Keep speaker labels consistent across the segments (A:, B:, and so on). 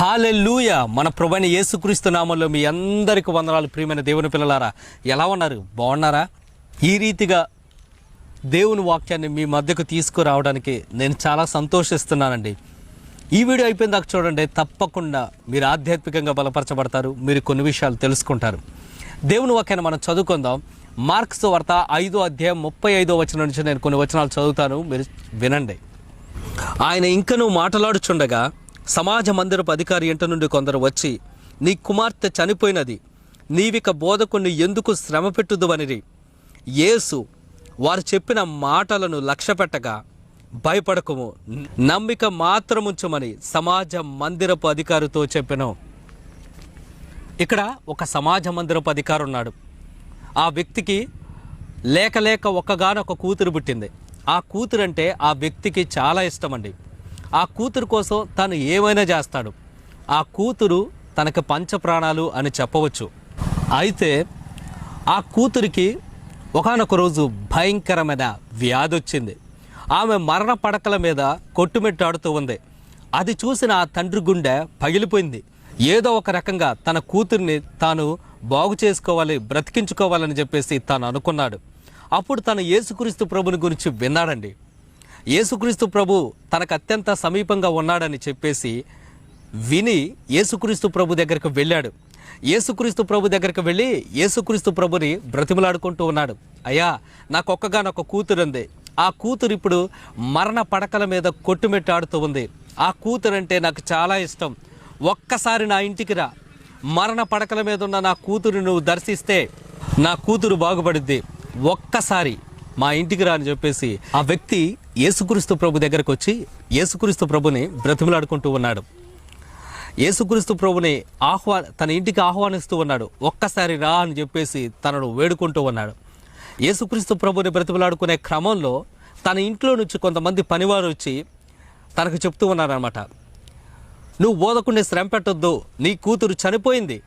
A: హాలెల్లూయ మన ప్రభుని యేసుక్రీస్తు నామంలో మీ అందరికీ వందనాలు. ప్రియమైన దేవుని పిల్లలారా ఎలా ఉన్నారు? బాగున్నారా? ఈ రీతిగా దేవుని వాక్యాన్ని మీ మధ్యకు తీసుకురావడానికి నేను చాలా సంతోషిస్తున్నానండి. ఈ వీడియో అయిపోయిన దాకా చూడండి తప్పకుండా మీరు ఆధ్యాత్మికంగా బలపరచబడతారు మీరు కొన్ని విషయాలు తెలుసుకుంటారు. దేవుని వాక్యాన్ని మనం చదువుకుందాం. మార్క్స్ వార్త ఐదో అధ్యాయం ముప్పై ఐదో వచనం నుంచి నేను కొన్ని వచనాలు చదువుతాను మీరు వినండి. ఆయన ఇంకనూ మాట్లాడుచుండగా సమాజ మందిరపు అధికారి ఇంట నుండి కొందరు వచ్చి నీ కుమార్తె చనిపోయినది. నీవిక బోధకుణ్ణి ఎందుకు శ్రమ పెట్టుదువనిరి? యేసు వారు చెప్పిన మాటలను లక్ష్యపెట్టగా భయపడకము. నమ్మిక మాత్రముంచమని సమాజ మందిరపు అధికారితో చెప్పిన. ఇక్కడ ఒక సమాజ మందిరపు అధికారు ఉన్నాడు. ఆ వ్యక్తికి లేక లేక ఒక్కగానొక కూతురు పుట్టింది. ఆ కూతురు అంటే ఆ వ్యక్తికి చాలా ఇష్టం అండి ఆ కూతురు కోసం తను ఏమైనా చేస్తాడు. ఆ కూతురు తనకు పంచప్రాణాలు అని చెప్పవచ్చు. అయితే ఆ కూతురికి ఒకానొక రోజు భయంకరమైన వ్యాధి వచ్చింది ఆమె మరణ పడకల మీద కొట్టుమెట్టాడుతూ ఉంది. అది చూసిన ఆ తండ్రి గుండె పగిలిపోయింది. ఏదో ఒక రకంగా తన కూతుర్ని తాను బాగు చేసుకోవాలి బ్రతికించుకోవాలని చెప్పేసి తాను అనుకున్నాడు. అప్పుడు తను యేసుక్రీస్తు ప్రభుని గురించి విన్నాడండి. యేసుక్రీస్తు ప్రభు తనకు అత్యంత సమీపంగా ఉన్నాడని చెప్పేసి విని యేసుక్రీస్తు ప్రభు దగ్గరకు వెళ్ళాడు. యేసుక్రీస్తు ప్రభు దగ్గరికి వెళ్ళి యేసుక్రీస్తు ప్రభుని బ్రతిమలాడుకుంటూ ఉన్నాడు. అయ్యా నాకు ఒక్కగానొక్క కూతురు ఉంది. ఆ కూతురు ఇప్పుడు మరణ పడకల మీద కొట్టుమెట్టాడుతూ ఉంది. ఆ కూతురు అంటే నాకు చాలా ఇష్టం. ఒక్కసారి నా ఇంటికి రా. మరణ పడకల మీద ఉన్న నా కూతురు నువ్వు దర్శిస్తే నా కూతురు బాగుపడుద్ది. ఒక్కసారి మా ఇంటికి రా అని చెప్పేసి ఆ వ్యక్తి యేసుక్రీస్తు ప్రభు దగ్గరకు వచ్చి యేసుక్రీస్తు ప్రభుని బ్రతిమలాడుకుంటూ ఉన్నాడు. యేసుక్రీస్తు ప్రభుని ఆహ్వా తన ఇంటికి ఆహ్వానిస్తూ ఉన్నాడు. ఒక్కసారి రా అని చెప్పేసి తనను వేడుకుంటూ ఉన్నాడు. యేసుక్రీస్తు ప్రభుని బ్రతిమలాడుకునే క్రమంలో తన ఇంట్లో నుంచి కొంతమంది పనివారు వచ్చి తనకు చెప్తూ ఉన్నారనమాట నువ్వు బోధకుండా శ్రమ పెట్టొద్దు. నీ కూతురు చనిపోయింది.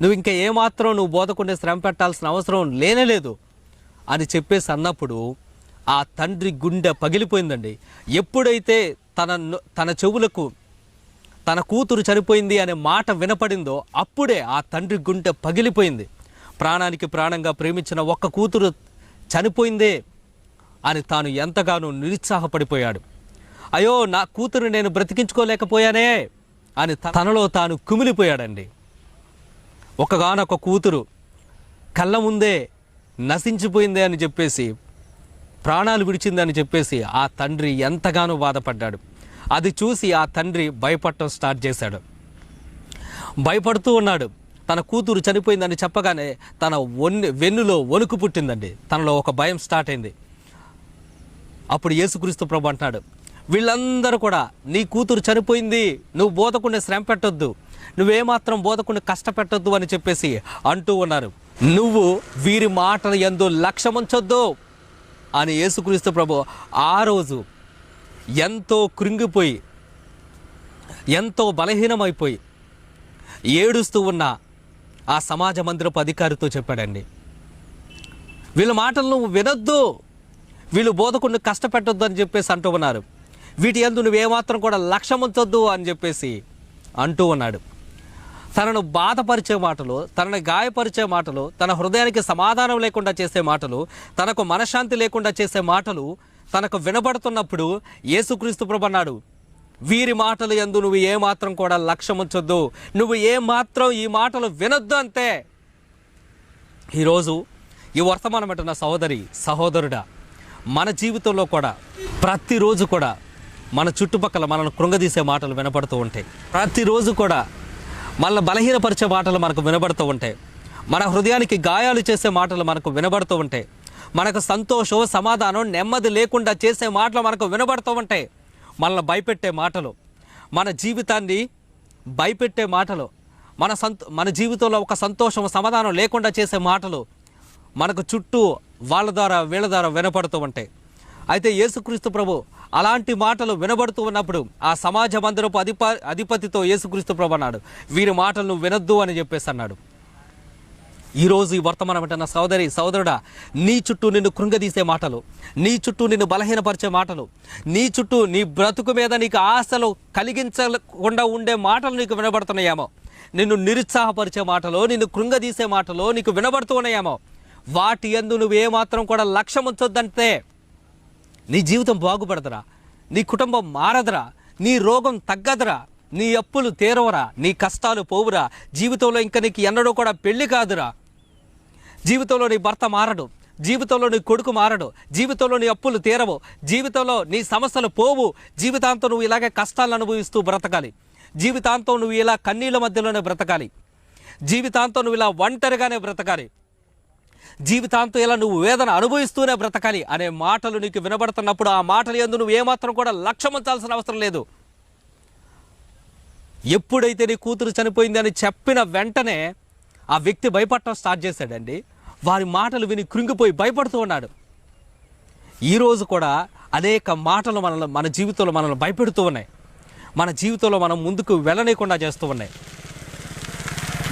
A: నువ్వు ఇంకా ఏమాత్రం నువ్వు బోధకుండే శ్రమ పెట్టాల్సిన అవసరం లేనేలేదు అని చెప్పేసి అన్నప్పుడు ఆ తండ్రి గుండె పగిలిపోయిందండి. ఎప్పుడైతే తన తన చెవులకు తన కూతురు చనిపోయింది అనే మాట వినపడిందో అప్పుడే ఆ తండ్రి గుండె పగిలిపోయింది. ప్రాణానికి ప్రాణంగా ప్రేమించిన ఒక్క కూతురు చనిపోయిందే అని తాను ఎంతగానో నిరుత్సాహపడిపోయాడు. అయ్యో నా కూతురు నేను బ్రతికించుకోలేకపోయానే అని తనలో తాను కుమిలిపోయాడండి. ఒకగానొక కూతురు కళ్ళ ముందే నశించిపోయిందే అని చెప్పేసి ప్రాణాలు విడిచిందని చెప్పేసి ఆ తండ్రి ఎంతగానో బాధపడ్డాడు. అది చూసి ఆ తండ్రి భయపడటం స్టార్ట్ చేశాడు. భయపడుతూ ఉన్నాడు. తన కూతురు చనిపోయిందని చెప్పగానే తన వన్ను వెన్నులో వణుకు పుట్టిందండి. తనలో ఒక భయం స్టార్ట్ అయింది. అప్పుడు యేసుక్రీస్తు ప్రభు అంటున్నాడు వీళ్ళందరూ కూడా నీ కూతురు చనిపోయింది నువ్వు బోధకుండా శ్రమ పెట్టొద్దు. నువ్వేమాత్రం బోధకుండా కష్టపెట్టొద్దు అని చెప్పేసి అంటూ ఉన్నారు. నువ్వు వీరి మాటలు ఎందు లక్ష్యముంచొద్దు అని యేసుక్రీస్తు ప్రభు ఆ రోజు ఎంతో కృంగిపోయి ఎంతో బలహీనమైపోయి ఏడుస్తూ ఉన్న ఆ సమాజ మందిరపు అధికారితో చెప్పాడండి. వీళ్ళ మాటలు నువ్వు వినొద్దు వీళ్ళు బోధకుడిని కష్టపెట్టొద్దు అని చెప్పేసి అంటూ ఉన్నారు. వీటి ఎందు నువ్వేమాత్రం కూడా లక్ష్యం ఉంచొద్దు అని చెప్పేసి అంటూ ఉన్నాడు. తనను బాధపరిచే మాటలు తనను గాయపరిచే మాటలు తన హృదయానికి సమాధానం లేకుండా చేసే మాటలు తనకు మనశ్శాంతి లేకుండా చేసే మాటలు తనకు వినబడుతున్నప్పుడు యేసుక్రీస్తు ప్రభన్నాడు వీరి మాటలు ఎందు నువ్వు ఏమాత్రం కూడా లక్ష్యం ఉంచొద్దు నువ్వు ఏమాత్రం ఈ మాటలు వినొద్దు అంతే. ఈరోజు ఈ వర్తమానం పెట్టిన సహోదరి సహోదరుడా మన జీవితంలో కూడా ప్రతిరోజు కూడా మన చుట్టుపక్కల మనల్ని కృంగదీసే మాటలు వినపడుతూ ఉంటాయి. ప్రతిరోజు కూడా మనల్ని బలహీనపరిచే మాటలు మనకు వినబడుతూ ఉంటాయి. మన హృదయానికి గాయాలు చేసే మాటలు మనకు వినబడుతూ ఉంటాయి. మనకు సంతోషం సమాధానం నెమ్మది లేకుండా చేసే మాటలు మనకు వినబడుతూ ఉంటాయి. మనల్ని భయపెట్టే మాటలు. మన జీవితాన్ని భయపెట్టే మాటలు. మన సంత మన జీవితంలో ఒక సంతోషం సమాధానం లేకుండా చేసే మాటలు మనకు చుట్టూ వాళ్ళ ద్వారా వీళ్ళ ద్వారా వినపడుతూ ఉంటాయి. అయితే యేసుక్రీస్తు ప్రభు అలాంటి మాటలు వినబడుతూ ఉన్నప్పుడు ఆ సమాజ మందిరపు అధిప అధిపతితో యేసుక్రీస్తు ప్రభు అన్నాడు వీరి మాటలను వినొద్దు అని చెప్పేసి అన్నాడు. ఈరోజు ఈ వర్తమానం అంటే నా సోదరి సోదరుడా నీ చుట్టూ నిన్ను కృంగదీసే మాటలు నీ చుట్టూ నిన్ను బలహీనపరిచే మాటలు నీ చుట్టూ నీ బ్రతుకు మీద నీకు ఆశలు కలిగించకుండా ఉండే మాటలు నీకు వినబడుతున్నాయేమో నిన్ను నిరుత్సాహపరిచే మాటలు నిన్ను కృంగదీసే మాటలు నీకు వినబడుతూ ఉన్నాయేమో వాటి ఎందు నువ్వు ఏమాత్రం కూడా లక్ష్యం ఉంచొద్దంటే నీ జీవితం బాగుపడదురా. నీ కుటుంబం మారదురా. నీ రోగం తగ్గదురా. నీ అప్పులు తీరవరా. నీ కష్టాలు పోవురా. జీవితంలో ఇంకా నీకు ఎన్నడూ కూడా పెళ్ళి కాదురా. జీవితంలో నీ భర్త మారడు. జీవితంలో నీ కొడుకు మారడు. జీవితంలో నీ అప్పులు తీరవు. జీవితంలో నీ సమస్యలు పోవు. జీవితాంతం నువ్వు ఇలాగే కష్టాలను అనుభవిస్తూ బ్రతకాలి. జీవితాంతం నువ్వు ఇలా కన్నీళ్ళ మధ్యలోనే బ్రతకాలి. జీవితాంతం నువ్వు ఇలా ఒంటరిగానే బ్రతకాలి. జీవితాంతం ఇలా నువ్వు వేదన అనుభవిస్తూనే బ్రతకాలి అనే మాటలు నీకు వినబడుతున్నప్పుడు ఆ మాటలు ఎందు నువ్వు ఏమాత్రం కూడా లక్ష్యమంచాల్సిన అవసరం లేదు. ఎప్పుడైతే నీ కూతురు చనిపోయింది అని చెప్పిన వెంటనే ఆ వ్యక్తి భయపడటం స్టార్ట్ చేశాడండి. వారి మాటలు విని కృంగిపోయి భయపడుతూ ఉన్నాడు. ఈరోజు కూడా అనేక మాటలు మనల్ని మన జీవితంలో మనల్ని భయపెడుతూ ఉన్నాయి. మన జీవితంలో మనం ముందుకు వెళ్ళనీయకుండా చేస్తూ ఉన్నాయి.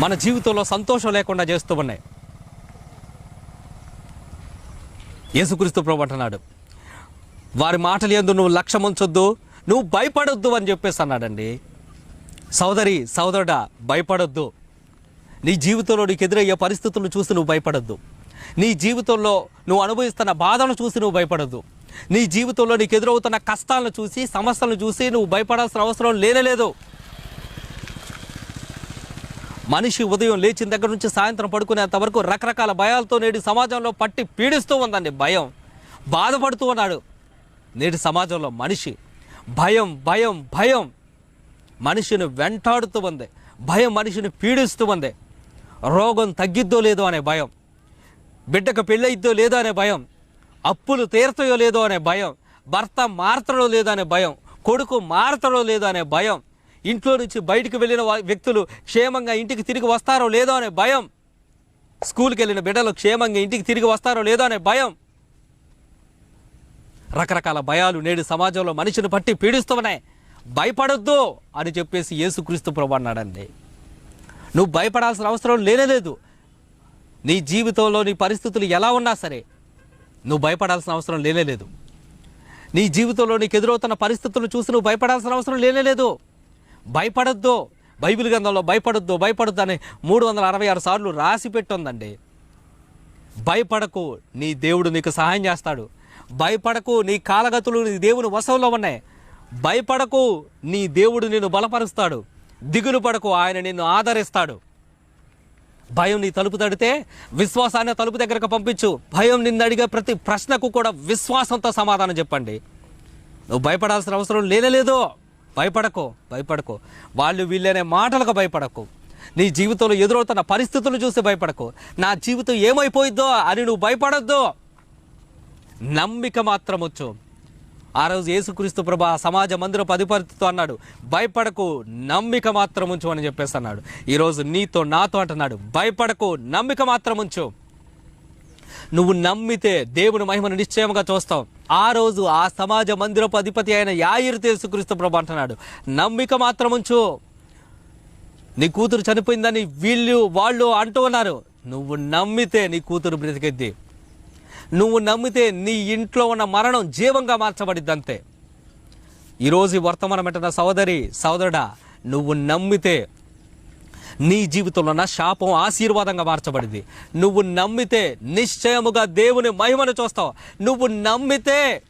A: మన జీవితంలో సంతోషం లేకుండా చేస్తూ ఉన్నాయి. యేసుక్రీస్తు ప్రభు అంటున్నాడు వారి మాటలు ఎందు నువ్వు లక్ష్యం ఉంచొద్దు నువ్వు భయపడొద్దు అని చెప్పేసి అన్నాడండి. సోదరి సోదరుడా భయపడొద్దు. నీ జీవితంలో నీకు ఎదురయ్యే పరిస్థితులను చూసి నువ్వు భయపడొద్దు. నీ జీవితంలో నువ్వు అనుభవిస్తున్న బాధను చూసి నువ్వు భయపడొద్దు. నీ జీవితంలో నీకు ఎదురవుతున్న కష్టాలను చూసి సమస్యలను చూసి నువ్వు భయపడాల్సిన అవసరం లేనేలేదు మనిషి ఉదయం లేచిన దగ్గర నుంచి సాయంత్రం పడుకునేంత వరకు రకరకాల భయాలతో నేటి సమాజంలో పట్టి పీడిస్తూ ఉందండి భయం. బాధపడుతూ ఉన్నాడు. నేటి సమాజంలో మనిషి. భయం భయం భయం. మనిషిని వెంటాడుతూ ఉంది. భయం మనిషిని పీడిస్తూ ఉంది. రోగం తగ్గిద్దో లేదో అనే భయం. బిడ్డకు పెళ్ళయిద్దో లేదో అనే భయం. అప్పులు తీరుతాయో లేదో అనే భయం. భర్త మారతడో లేదో అనే భయం. కొడుకు మారతడో లేదో అనే భయం. ఇంట్లో నుంచి బయటకు వెళ్ళిన వ్యక్తులు క్షేమంగా ఇంటికి తిరిగి వస్తారో లేదో అనే భయం. స్కూల్కి వెళ్ళిన బిడ్డలు క్షేమంగా ఇంటికి తిరిగి వస్తారో లేదో అనే భయం. రకరకాల భయాలు నేడు సమాజంలో మనిషిని పట్టి పీడిస్తున్నాయి. భయపడొద్దు అని చెప్పేసి యేసుక్రీస్తు ప్రభు అన్నాడండి. నువ్వు భయపడాల్సిన అవసరం లేనేలేదు నీ జీవితంలో నీ పరిస్థితులు ఎలా ఉన్నా సరే నువ్వు భయపడాల్సిన అవసరం లేనేలేదు నీ జీవితంలో నీకు ఎదురవుతున్న పరిస్థితులను చూసి నువ్వు భయపడాల్సిన అవసరం లేనేలేదు భయపడొద్దు. బైబిల్ గ్రంథంలో భయపడొద్దు భయపడొద్దు అని మూడు వందల అరవై ఆరు సార్లు రాసి పెట్టుందండి. భయపడకు నీ దేవుడు నీకు సహాయం చేస్తాడు. భయపడకు నీ కాలగతులు నీ దేవుని వశంలో ఉన్నాయి. భయపడకు నీ దేవుడు నిన్ను బలపరుస్తాడు. దిగులు పడకు ఆయన నిన్ను ఆదరిస్తాడు. భయం నీ తలుపు తడితే విశ్వాసాన్ని తలుపు దగ్గరకు పంపించు. భయం నిన్ను అడిగే ప్రతి ప్రశ్నకు కూడా విశ్వాసంతో సమాధానం చెప్పండి. నువ్వు భయపడాల్సిన అవసరం లేనేలేదు భయపడకు భయపడకు. వాళ్ళు వీళ్ళనే మాటలకు భయపడకు. నీ జీవితంలో ఎదురవుతున్న పరిస్థితులు చూసి భయపడకు. నా జీవితం ఏమైపోయిద్దో అని నువ్వు భయపడొద్దు. నమ్మిక మాత్రం వచ్చు. ఆ రోజు యేసుక్రీస్తు ప్రభా సమాజ మందిరపు అధిపతితో అన్నాడు భయపడకు నమ్మిక మాత్రం ఉంచు అని చెప్పేసి అన్నాడు. ఈరోజు నీతో నాతో అంటున్నాడు భయపడకు నమ్మిక మాత్రం ఉంచు. నువ్వు నమ్మితే దేవుని మహిమను నిశ్చయంగా చూస్తావు. ఆ రోజు ఆ సమాజ మందిరపు అధిపతి అయిన యాయిరు తెలుసుక్రీస్తు ప్రభు అంటున్నాడు. నమ్మిక మాత్రం ఉంచు. నీ కూతురు చనిపోయిందని వీళ్ళు వాళ్ళు అంటూ ఉన్నారు. నువ్వు నమ్మితే నీ కూతురు బ్రతికిద్ది. నువ్వు నమ్మితే నీ ఇంట్లో ఉన్న మరణం జీవంగా మార్చబడిద్ది అంతే. ఈరోజు ఈ వర్తమానం పెట్టిన సోదరి సోదరుడా నువ్వు నమ్మితే నీ జీవితంలో నా శాపం ఆశీర్వాదంగా మార్చబడింది. నువ్వు నమ్మితే నిశ్చయముగా దేవుని మహిమను చూస్తావు. నువ్వు నమ్మితే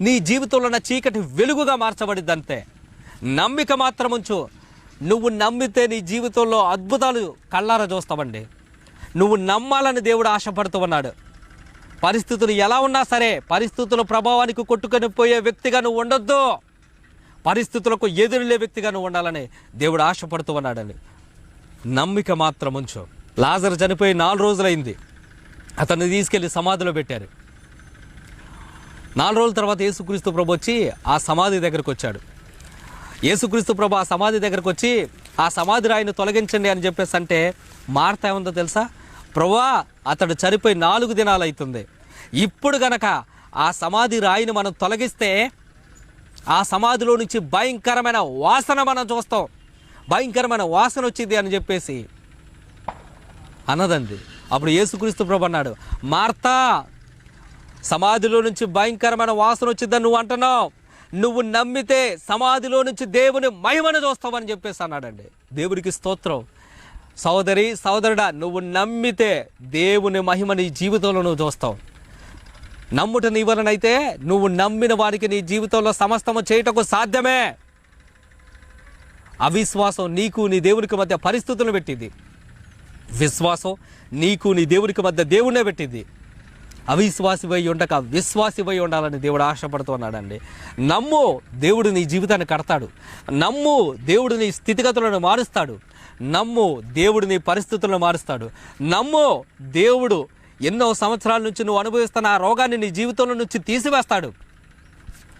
A: నీ జీవితంలో నా చీకటి వెలుగుగా మార్చబడిద్ది అంతే నమ్మిక మాత్రం ఉంచు. నువ్వు నమ్మితే నీ జీవితంలో అద్భుతాలు కళ్ళారా చూస్తావండి. నువ్వు నమ్మాలని దేవుడు ఆశపడుతూ ఉన్నాడు. పరిస్థితులు ఎలా ఉన్నా సరే పరిస్థితుల ప్రభావానికి కొట్టుకొని పోయే వ్యక్తిగా నువ్వు ఉండొద్దు. పరిస్థితులకు ఎదురులే వ్యక్తిగా నువ్వు ఉండాలని దేవుడు ఆశపడుతూ ఉన్నాడని నమ్మిక మాత్రం ఉంచు. లాజర్ చనిపోయి నాలుగు రోజులైంది. అతన్ని తీసుకెళ్ళి సమాధిలో పెట్టారు. నాలుగు రోజుల తర్వాత యేసుక్రీస్తు ప్రభు వచ్చి ఆ సమాధి దగ్గరకు వచ్చాడు. యేసుక్రీస్తు ప్రభు ఆ సమాధి దగ్గరకు వచ్చి ఆ సమాధి రాయిని తొలగించండి అని చెప్పేసి అంటే మార్త ఏముందో తెలుసా? ప్రభా అతడు చనిపోయి నాలుగు దినాలు అవుతుంది ఇప్పుడు గనక ఆ సమాధి రాయిని మనం తొలగిస్తే ఆ సమాధిలో నుంచి భయంకరమైన వాసన మనం చూస్తాం. భయంకరమైన వాసన వచ్చింది అని చెప్పేసి అన్నదండి. అప్పుడు యేసుక్రీస్తు ప్రభు అన్నాడు మార్తా సమాధిలో నుంచి భయంకరమైన వాసన వచ్చిందని నువ్వు అంటున్నావు. నువ్వు నమ్మితే సమాధిలో నుంచి దేవుని మహిమను చూస్తావని చెప్పేసి అన్నాడండి. దేవుడికి స్తోత్రం. సోదరి సోదరుడా నువ్వు నమ్మితే దేవుని మహిమ నీ జీవితంలో నువ్వు చూస్తావు. నమ్ముట నీ వలనైతే నువ్వు నమ్మిన వారికి నీ జీవితంలో సమస్తము చేయటకు సాధ్యమే. అవిశ్వాసం నీకు నీ దేవునికి మధ్య పరిస్థితులను పెట్టింది. విశ్వాసం నీకు నీ దేవునికి మధ్య దేవుణ్ణే పెట్టింది. అవిశ్వాసివై ఉండక విశ్వాసివై ఉండాలని దేవుడు ఆశపడుతున్నాడండి. నమ్ము దేవుడు నీ జీవితాన్ని కడతాడు. నమ్ము దేవుడు నీ స్థితిగతులను మారుస్తాడు. నమ్ము దేవుడు నీ పరిస్థితులను మారుస్తాడు. నమ్ము దేవుడు ఎన్నో సంవత్సరాల నుంచి నువ్వు అనుభవిస్తున్న ఆ రోగాన్ని నీ జీవితంలో నుంచి తీసివేస్తాడు.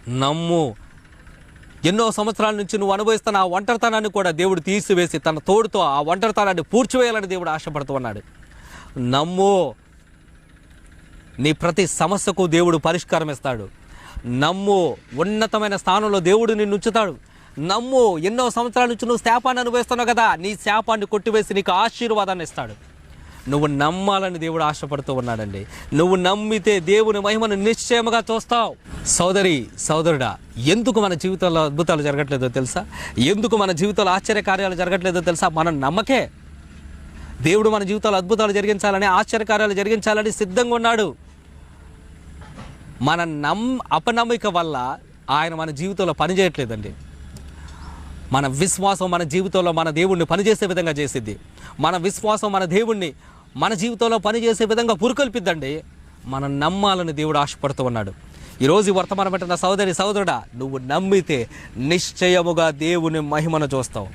A: నమ్ము ఎన్నో సంవత్సరాల నుంచి నువ్వు అనుభవిస్తున్న ఆ ఒంటరితనాన్ని కూడా దేవుడు తీసివేసి తన తోడుతో ఆ ఒంటరితనాన్ని పూడ్చివేయాలని దేవుడు ఆశపడుతూ ఉన్నాడు. నమ్ము నీ ప్రతి సమస్యకు దేవుడు పరిష్కారం ఇస్తాడు నమ్ము ఉన్నతమైన స్థానంలో దేవుడు నిన్ను ఉంచుతాడు. నమ్ము ఎన్నో సంవత్సరాల నుంచి నువ్వు శాపాన్ని అనుభవిస్తున్నావు కదా నీ శాపాన్ని కొట్టివేసి నీకు ఆశీర్వాదాన్ని ఇస్తాడు. నువ్వు నమ్మాలని దేవుడు ఆశపడుతూ ఉన్నాడండి. నువ్వు నమ్మితే దేవుని మహిమను నిశ్చయముగా చూస్తావు. సోదరి సోదరుడా ఎందుకు మన జీవితంలో అద్భుతాలు జరగట్లేదో తెలుసా? ఎందుకు మన జీవితంలో ఆశ్చర్య కార్యాలు జరగట్లేదో తెలుసా? మనం నమ్మకే. దేవుడు మన జీవితాలు అద్భుతాలు జరిగించాలని ఆశ్చర్యకార్యాలు జరిగించాలని సిద్ధంగా ఉన్నాడు. మన నమ్ అపనమ్మిక వల్ల ఆయన మన జీవితంలో పనిచేయట్లేదండి మన విశ్వాసం మన జీవితంలో మన దేవుణ్ణి పనిచేసే విధంగా చేసిద్ది. మన విశ్వాసం మన దేవుణ్ణి మన జీవితంలో పనిచేసే విధంగా పురుకొల్పిద్దండి. మనం నమ్మాలని దేవుడు ఆశపడుతూ ఉన్నాడు. ఈరోజు వర్తమానం పెట్టిన సోదరి సోదరుడా నువ్వు నమ్మితే నిశ్చయముగా దేవుని మహిమను చూస్తావు.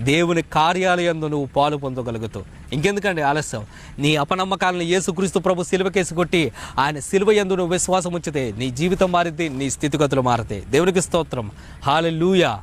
A: దేవుని కార్యాలయందు నువ్వు పాలు పొందగలుగుతావు. ఇంకెందుకండి ఆలస్యం? నీ అపనమ్మకాలను యేసుక్రీస్తు ప్రభు సిలువకేసి కొట్టి ఆయన సిలువ యందు నువ్వు విశ్వాసం ఉంచితే నీ జీవితం మారిద్ది నీ స్థితిగతులు మారితే దేవునికి స్తోత్రం. హాలెలూయా.